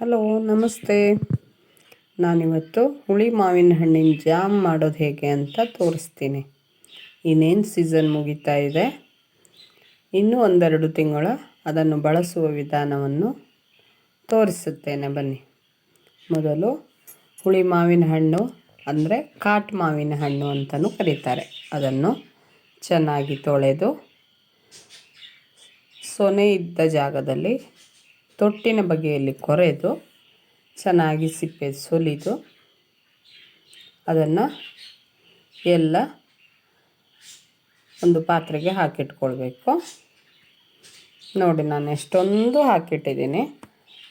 Hello, ನಮಸ್ತೆ. ನಾನಿವತ್ತು ಹುಳಿ ಮಾವಿನ ಹಣ್ಣಿನ ಜಾಮ್ ಮಾಡೋದು ಹೇಗೆ ಅಂತ ತೋರಿಸ್ತೀನಿ. ಇನ್ನೇನು ಸೀಸನ್ ಮುಗಿತಾ ಇದೆ. ಇನ್ನೂ ಒಂದೆರಡು ತಿಂಗಳ ಅದನ್ನು ಬಳಸುವ ವಿಧಾನವನ್ನು ತೋರಿಸುತ್ತೇನೆ. ಬನ್ನಿ. ಮೊದಲು ಹುಳಿ ಮಾವಿನ ಹಣ್ಣು ಅಂದರೆ ಕಾಟ್ ಮಾವಿನ ಹಣ್ಣು ಅಂತಲೂ ಕರೀತಾರೆ. ಅದನ್ನು ಚೆನ್ನಾಗಿ ತೊಳೆದು ಸೊನೆ ಇದ್ದ ಜಾಗದಲ್ಲಿ ತೊಟ್ಟಿನ ಬಗೆಯಲ್ಲಿ ಕೊರೆದು ಚೆನ್ನಾಗಿ ಸಿಪ್ಪೆ ಸುಲಿದು ಅದನ್ನು ಎಲ್ಲ ಒಂದು ಪಾತ್ರೆಗೆ ಹಾಕಿಟ್ಕೊಳ್ಬೇಕು. ನೋಡಿ, ನಾನು ಎಷ್ಟೊಂದು ಹಾಕಿಟ್ಟಿದ್ದೀನಿ.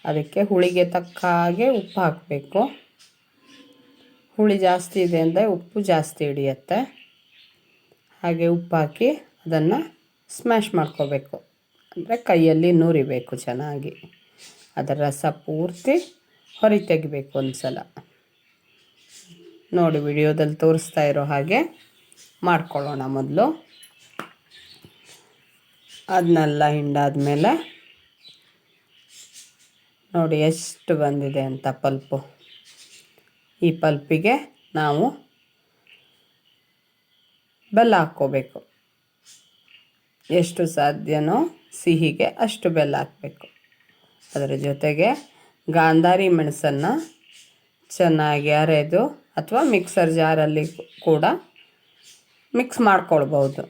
ಅದಕ್ಕೆ ಹುಳಿಗೆ ತಕ್ಕ ಹಾಗೆ ಉಪ್ಪು ಹಾಕಬೇಕು. ಹುಳಿ ಜಾಸ್ತಿ ಇದೆ ಅಂದರೆ ಉಪ್ಪು ಜಾಸ್ತಿ ಹಿಡಿಯತ್ತೆ. ಹಾಗೆ ಉಪ್ಪು ಹಾಕಿ ಅದನ್ನು ಸ್ಮ್ಯಾಶ್ ಮಾಡ್ಕೋಬೇಕು. ಅಂದರೆ ಕೈಯಲ್ಲಿ ನೂರಿಬೇಕು ಚೆನ್ನಾಗಿ. ಅದರ ರಸ ಪೂರ್ತಿ ಹೊರಿ ತೆಗಿಬೇಕು ಒಂದು ಸಲ ನೋಡಿ ವಿಡಿಯೋದಲ್ಲಿ ತೋರಿಸ್ತಾ ಇರೋ ಹಾಗೆ ಮಾಡ್ಕೊಳ್ಳೋಣ ಮೊದಲು. ಅದನ್ನೆಲ್ಲ ಹಿಂಡಾದ್ಮೇಲೆ ನೋಡಿ ಎಷ್ಟು ಬಂದಿದೆ ಅಂತ ಪಲ್ಪು. ಈ ಪಲ್ಪಿಗೆ ನಾವು ಬೆಲ್ಲ ಹಾಕ್ಕೋಬೇಕು. ಎಷ್ಟು ಸಾಧ್ಯನೋ ಸಿಹಿಗೆ ಅಷ್ಟು ಬೆಲ್ಲ ಹಾಕಬೇಕು. ಅದರ ಜೊತೆಗೆ ಗಾಂಧಾರಿ ಮೆಣಸನ್ನು ಚೆನ್ನಾಗಿ ಅರೆದು ಅಥವಾ ಮಿಕ್ಸರ್ ಜಾರಲ್ಲಿ ಕೂಡ ಮಿಕ್ಸ್ ಮಾಡ್ಕೊಳ್ಬೋದು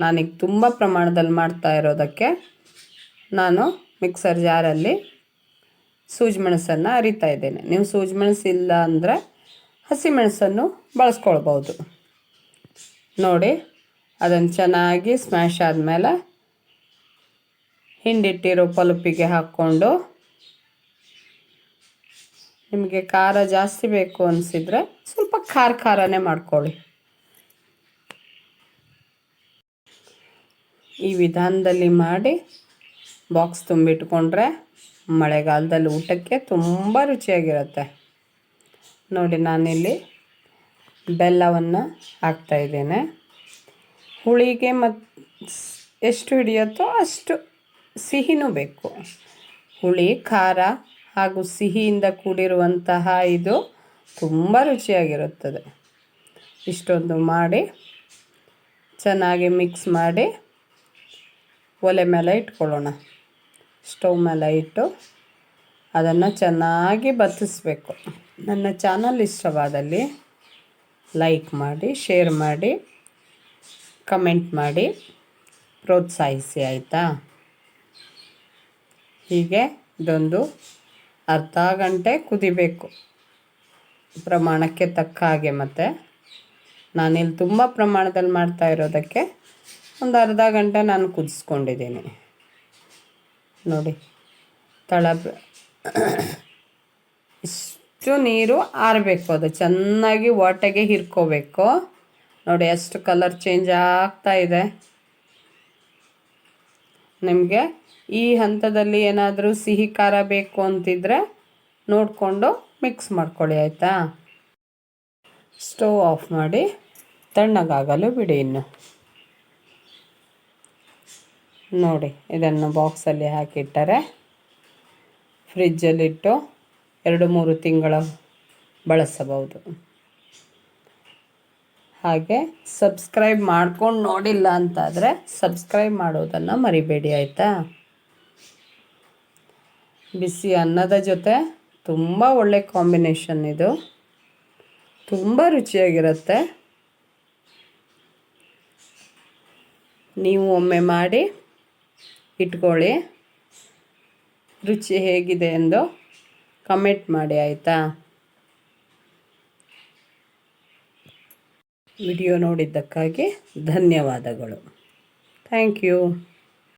ನಾನೀಗ ತುಂಬ ಪ್ರಮಾಣದಲ್ಲಿ ಮಾಡ್ತಾ ಇರೋದಕ್ಕೆ ನಾನು ಮಿಕ್ಸರ್ ಜಾರಲ್ಲಿ ಸೂಜಿ ಮೆಣಸನ್ನು ಅರಿತಾ ಇದ್ದೇನೆ. ನೀವು ಸೂಜಿ ಮೆಣಸು ಇಲ್ಲ ಅಂದರೆ ಹಸಿಮೆಣಸನ್ನು ಬಳಸ್ಕೊಳ್ಬೋದು ನೋಡಿ, ಅದನ್ನು ಚೆನ್ನಾಗಿ ಸ್ಮ್ಯಾಶ್ ಆದಮೇಲೆ ಹಿಂಡಿಟ್ಟಿರೋ ಪಲ್ಪಿಗೆ ಹಾಕ್ಕೊಂಡು ನಿಮಗೆ ಖಾರ ಜಾಸ್ತಿ ಬೇಕು ಅನಿಸಿದರೆ ಸ್ವಲ್ಪ ಖಾರ ಖಾರನೇ ಮಾಡ್ಕೊಳ್ಳಿ. ಈ ವಿಧಾನದಲ್ಲಿ ಮಾಡಿ ಬಾಕ್ಸ್ ತುಂಬಿಟ್ಕೊಂಡ್ರೆ ಮಳೆಗಾಲದಲ್ಲಿ ಊಟಕ್ಕೆ ತುಂಬ ರುಚಿಯಾಗಿರುತ್ತೆ. ನೋಡಿ, ನಾನಿಲ್ಲಿ ಬೆಲ್ಲವನ್ನು ಹಾಕ್ತಾಯಿದ್ದೇನೆ ಹುಳಿಗೆ ಮತ್ತು ಎಷ್ಟು ಹಿಡಿಯುತ್ತೋ ಅಷ್ಟು ಸಿಹಿನೂ ಬೇಕು. ಹುಳಿ, ಖಾರ ಹಾಗೂ ಸಿಹಿಯಿಂದ ಕೂಡಿರುವಂತಹ ಇದು ತುಂಬ ರುಚಿಯಾಗಿರುತ್ತದೆ. ಇಷ್ಟೊಂದು ಮಾಡಿ ಚೆನ್ನಾಗಿ ಮಿಕ್ಸ್ ಮಾಡಿ ಒಲೆ ಮೇಲೆ ಇಟ್ಕೊಳ್ಳೋಣ. ಸ್ಟವ್ ಮೇಲೆ ಇಟ್ಟು ಅದನ್ನು ಚೆನ್ನಾಗಿ ಬತ್ತಿಸ್ಬೇಕು. ನನ್ನ ಚಾನಲ್ ಇಷ್ಟವಾದಲ್ಲಿ ಲೈಕ್ ಮಾಡಿ, ಶೇರ್ ಮಾಡಿ, ಕಮೆಂಟ್ ಮಾಡಿ, ಪ್ರೋತ್ಸಾಹಿಸಿ, ಆಯಿತಾ? ಹೀಗೆ ಇದೊಂದು ಅರ್ಧ ಗಂಟೆ ಕುದಿಬೇಕು. ಪ್ರಮಾಣಕ್ಕೆ ತಕ್ಕ ಹಾಗೆ ಮತ್ತು ನಾನಿಲ್ಲಿ ತುಂಬ ಪ್ರಮಾಣದಲ್ಲಿ ಮಾಡ್ತಾ ಇರೋದಕ್ಕೆ ಒಂದು ಅರ್ಧ ಗಂಟೆ ನಾನು ಕುದಿಸ್ಕೊಂಡಿದ್ದೀನಿ. ನೋಡಿ ತಳ ಇಷ್ಟು ನೀರು ಆರಬೇಕು ಅದು, ಚೆನ್ನಾಗಿ ಒಟೆಗೆ ಹಿರ್ಕೋಬೇಕು. ನೋಡಿ ಎಷ್ಟು ಕಲರ್ ಚೇಂಜ್ ಆಗ್ತಾ ಇದೆ. ನಿಮಗೆ ಈ ಹಂತದಲ್ಲಿ ಏನಾದರೂ ಸಿಹಿ ಖಾರ ಬೇಕು ಅಂತಿದ್ರೆ ನೋಡಿಕೊಂಡು ಮಿಕ್ಸ್ ಮಾಡ್ಕೊಳ್ಳಿ, ಆಯಿತಾ? ಸ್ಟವ್ ಆಫ್ ಮಾಡಿ ತಣ್ಣಗಾಗಲು ಬಿಡಿ ಇನ್ನು. ನೋಡಿ, ಇದನ್ನು ಬಾಕ್ಸಲ್ಲಿ ಹಾಕಿಟ್ಟರೆ ಫ್ರಿಜ್ಜಲ್ಲಿಟ್ಟು ಎರಡು ಮೂರು ತಿಂಗಳ ಬಳಸಬಹುದು. ಹಾಗೆ ಸಬ್ಸ್ಕ್ರೈಬ್ ಮಾಡ್ಕೊಂಡು ನೋಡಿಲ್ಲ ಅಂತಾದರೆ ಸಬ್ಸ್ಕ್ರೈಬ್ ಮಾಡೋದನ್ನು ಮರಿಬೇಡಿ, ಆಯಿತಾ? ಬಿಸಿ ಅನ್ನದ ಜೊತೆ ತುಂಬ ಒಳ್ಳೆ ಕಾಂಬಿನೇಷನ್ ಇದು. ತುಂಬ ರುಚಿಯಾಗಿರುತ್ತೆ. ನೀವು ಒಮ್ಮೆ ಮಾಡಿ ಇಟ್ಕೊಳ್ಳಿ. ರುಚಿ ಹೇಗಿದೆ ಎಂದು ಕಮೆಂಟ್ ಮಾಡಿ, ಆಯಿತಾ? ವಿಡಿಯೋ ನೋಡಿದ್ದಕ್ಕಾಗಿ ಧನ್ಯವಾದಗಳು. Thank you.